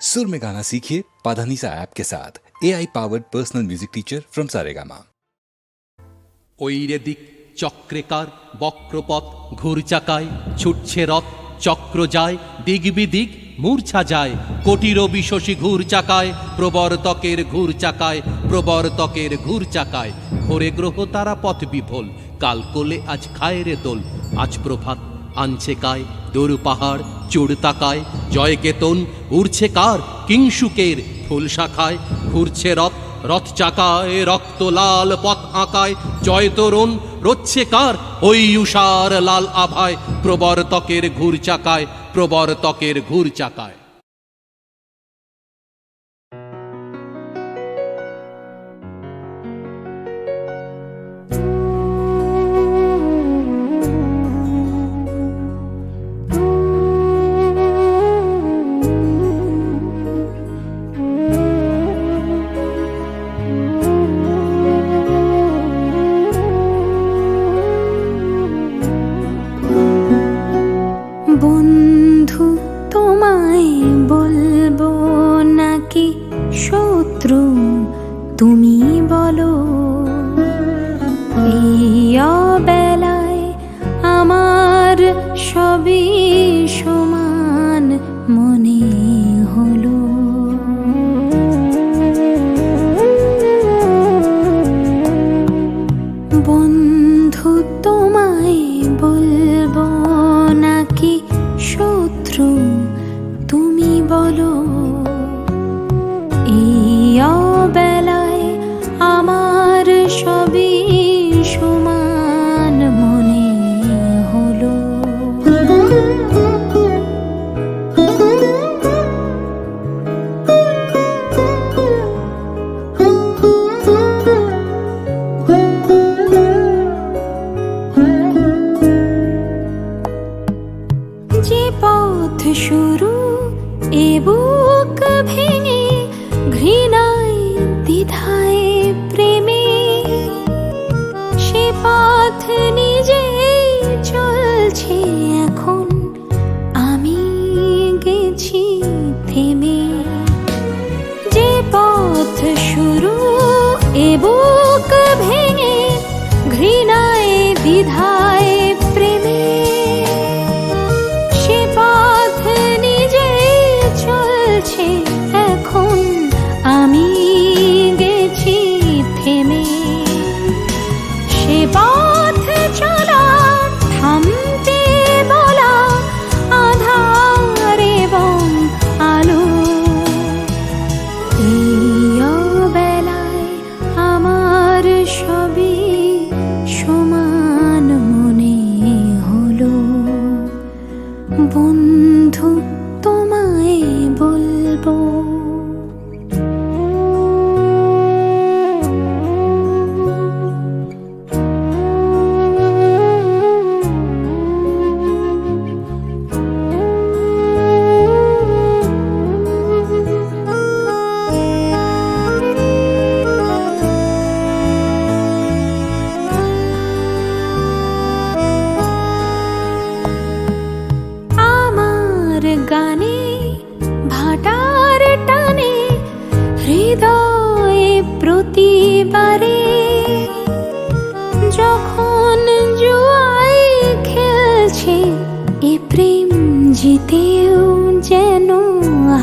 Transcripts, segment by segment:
सुर में गाना सीखिए पाधानीसा ऐप के साथ A I powered personal music teacher from Saregama ওইরে দিক চক্রেকার বক্রপথ ঘুরচাকায় ছুটছে রথ চক্র যায় দিগ বিদিক মূর্ছা যায় কোটির বিশোষী ঘুর চাকায় প্রবর্তকের ঘুর চাকায় প্রবর্তকের ঘুর চাকায় ঘোরে গ্রহ তারা পথ বিফল কাল কোলে আজ খায় রে দোল আজ প্রভাত আনছে কায় দূর পাহাড় চোর তাকায়, জয় কেতন, উড়ছে কার, কিংসুকের ফুল শাখায়, ঘুরছে রথ রথ চাকায়, রক্ত লাল পথ আঁকায়, জয় তরুণ, রচ্ছে কার, ওই উষার লাল আভায় প্রবর প্রবর্তকের ঘুর চাকায় প্রবর প্রবর্তকের ঘুর চাকায়। bun তুমি বলো Keep.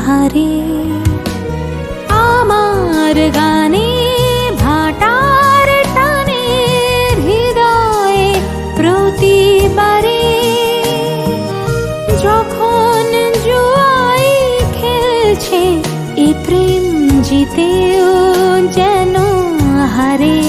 হারে আমার গানে ভাটার টানে হৃদয়ে প্রতিবারে যখন জুয়াই খেলছে, এ প্রেম জিতেও যেন হারে।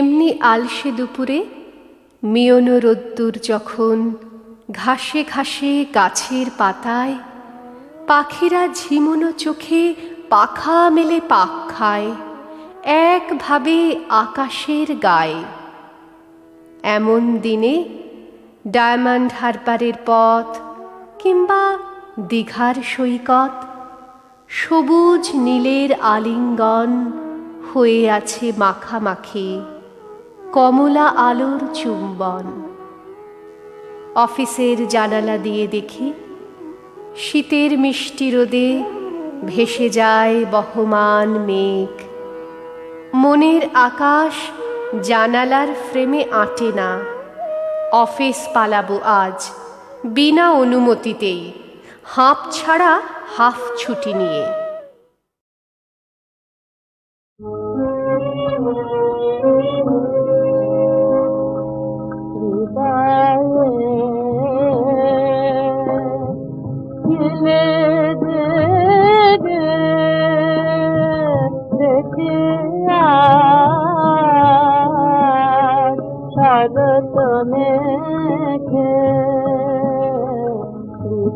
এমনি আলসে দুপুরে মিয়নো রোদ্দুর যখন ঘাসে ঘাসে গাছের পাতায়, পাখিরা ঝিমুনো চোখে পাখা মেলে পাক খায়, একভাবে আকাশের গায়ে। এমন দিনে ডায়মন্ড হারবারের পথ কিংবা দীঘার সৈকত, সবুজ নীলের আলিঙ্গন হয়ে আছে মাখামাখি। কমলা আলোর চুম্বন। অফিসের জানালা দিয়ে দেখি, শীতের মিষ্টি রোদে ভেসে যায় বহমান মেঘ। মনের আকাশ জানালার ফ্রেমে আঁটে না। অফিস পালাবো আজ বিনা অনুমতিতেই, হাঁপ ছাড়া হাফ ছুটি নিয়ে।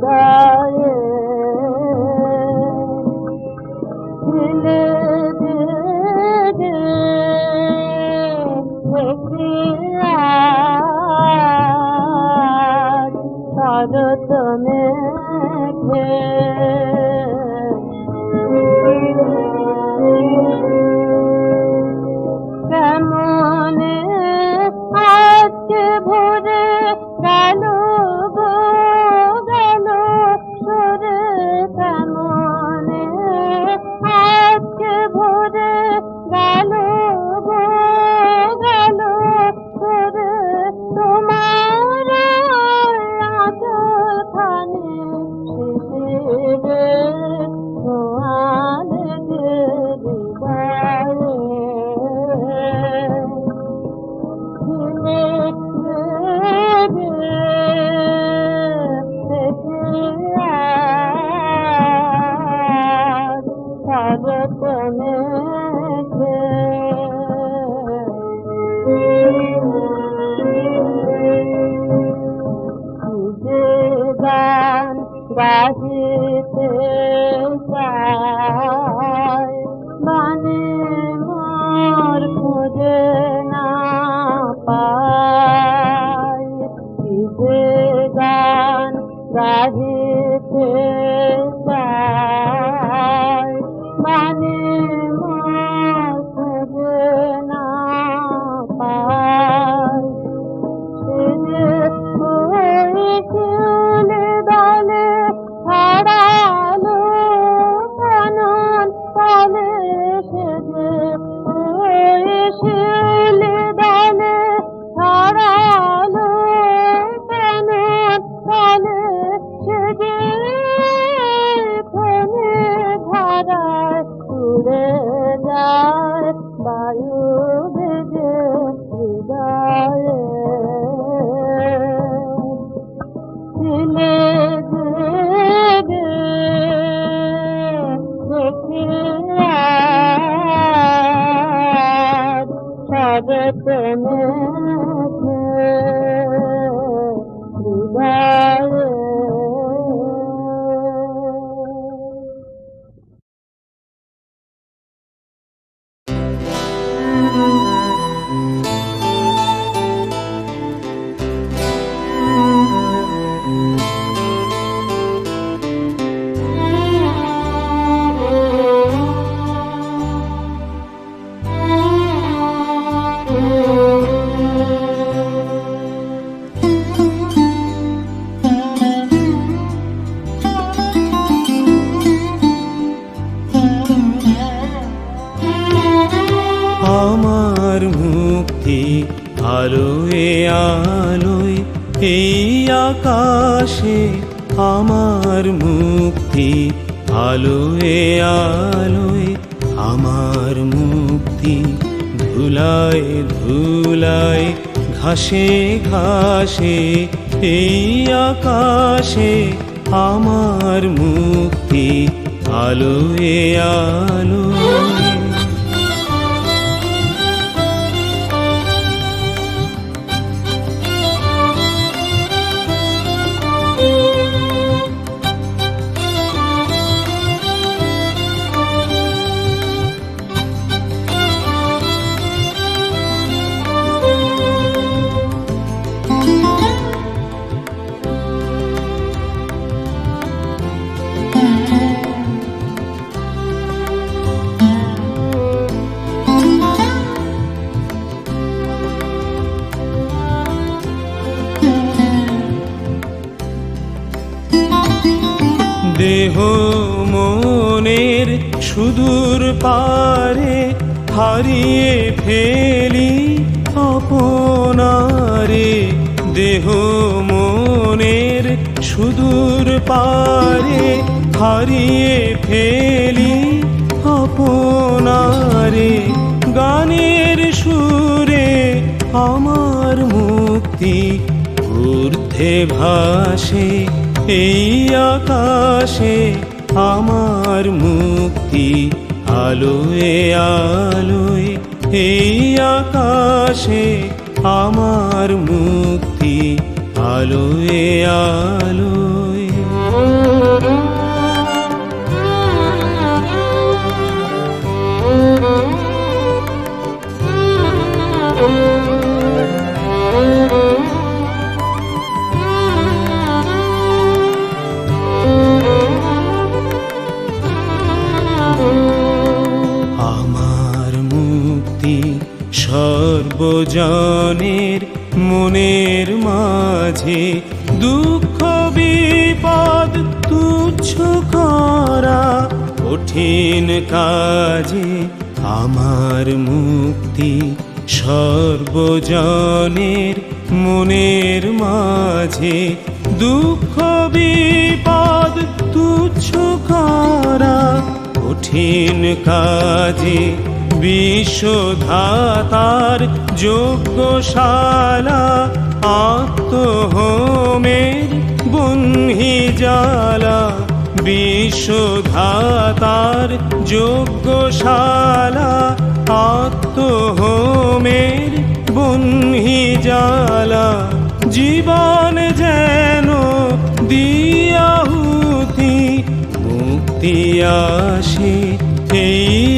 হৃদয়ে গাহিতে চায় মানে মোর খুঁজে হৃদয়ে আলোয় আলোয় এই আকাশে আমার মুক্তি, আলোয় আলোয় আমার মুক্তি। ধুলায় ধুলায়, ঘাসে ঘাসে এই আকাশে আমার মুক্তি, আলোয় দেহ সুদূর পারে হারিয়ে ফেলি অপনারে। দেহ মনের সুদূর পারে হারিয়ে ফেলি অপনারে। গানের সুরে আমার মুক্তি ঊর্ধ্বে ভাসে এই আকাশে। আমার মুক্তি আলোয় আলোয় এই আকাশে আমার মুক্তি আলোয় আলোয়। সর্বজনের মনের মাঝে দুঃখ, বিপদ তুচ্ছ করা কঠিন কাজে আমার মুক্তি সর্বজনের মনের মাঝে দুঃখ, বিপদ তুচ্ছ করা কঠিন কাজে বিশ্বধাতার যোগ্যশালা আত্মহোমের বন্হি জালা বিশ্বধাতার যোগ্যশালা আত্মহোমের বন্হি জালা জীবন যেন দিয়াহুতি, মুক্তি আসে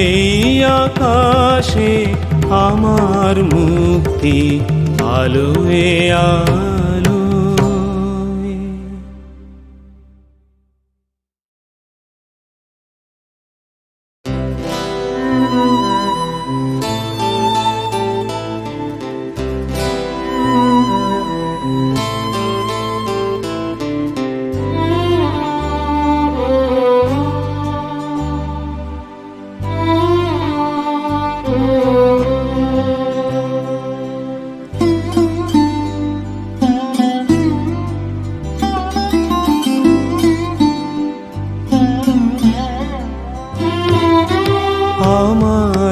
এই আকাশে আমার মুক্তি আলোয় আলোয়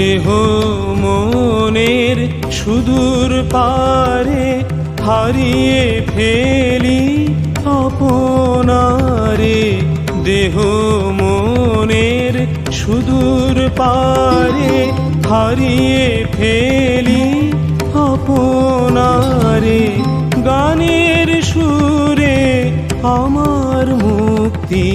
আলোয় সুদূর পারে হারিয়ে ফেলি আপনারে। দেহ মনের সুদূর পারে হারিয়ে ফেলি আপনারে। গানের সুরে আমার মুক্তি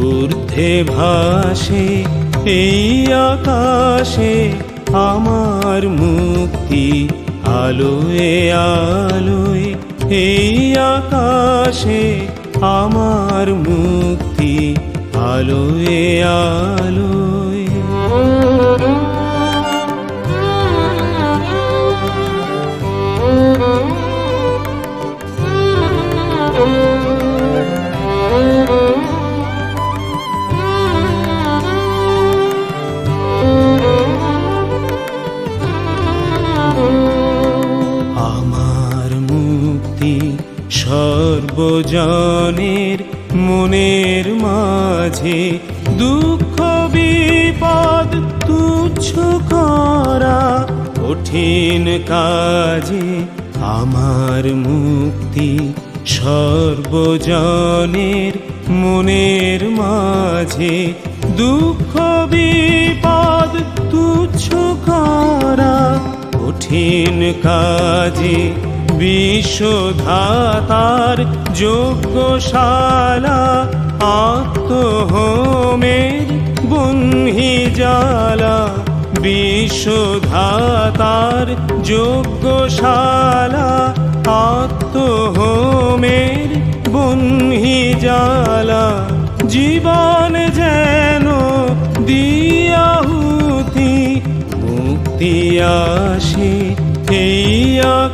ঊর্ধ্বে ভাসে এই আকাশে আমার মুক্তি আলোয় আলোয়। এই আকাশে আমার মুক্তি আলোয় আলোয়। মুক্তি সর্বজনের মনের মাঝে দুঃখ, বিপদ তুচ্ছ করা কঠিন কাজে আমার মুক্তি সর্বজনের মনের মাঝে দুঃখ, বিপদ তুচ্ছ করা কঠিন কাজে বিশ্বধাতার যোগ্যশালা আত্মহোমের বন্হি জালা বিশ্বধাতার যোগ্যশালা আত্মহোমের বন্হি জালা জীবন যেন দিয়াহুতি, মুক্তি আসে।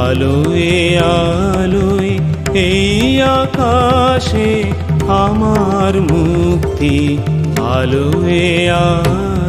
আলোয় আলোয় এই আকাশে আমার মুক্তি আলোয় আলোয়